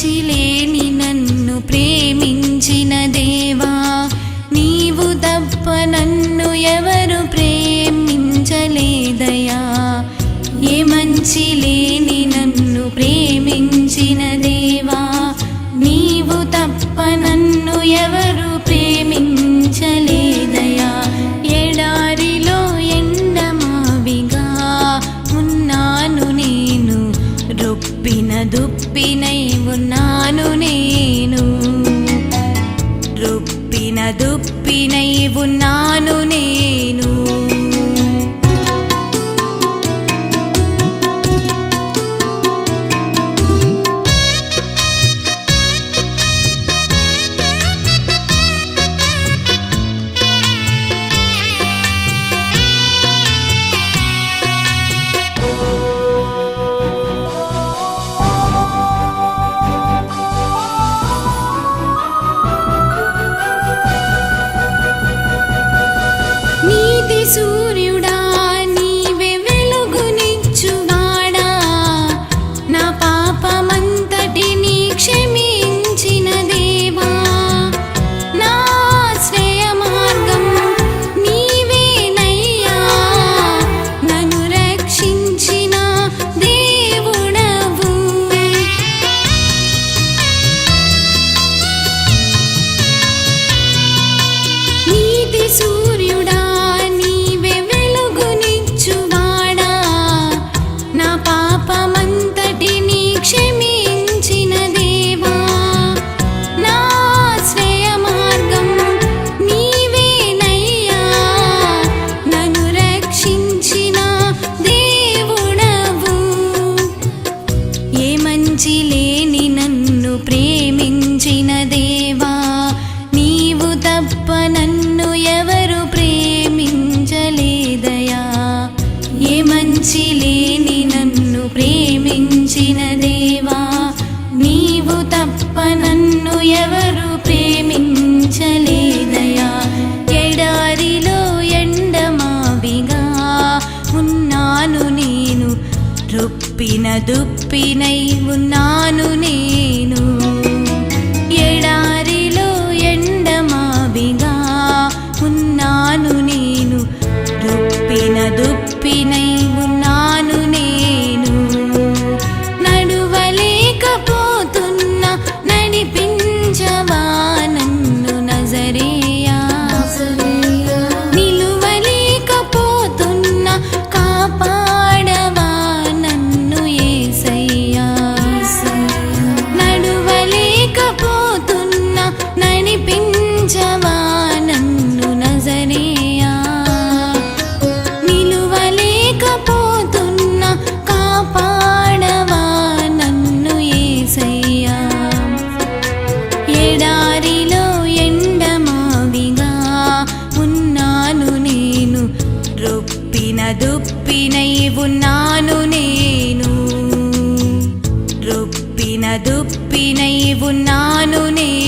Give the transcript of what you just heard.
లేని నన్ను ప్రేమించిన దేవా నీవు తప్ప నన్ను ఎవరు ప్రేమించలేదయా? ఏ మంచి మించి లేని నన్ను ప్రేమించిన దేవా నీవు తప్ప నన్ను ఎవరు ప్రేమించలేదయా? ఏ మంచి లేని నన్ను ప్రేమించిన దేవా నీవు తప్ప నన్ను ఎవరు దుప్పినై ఉన్నాను నేను. దుప్పినై ఉన్నాను నేను. రొప్పిన దుప్పినై ఉన్నాను నేను.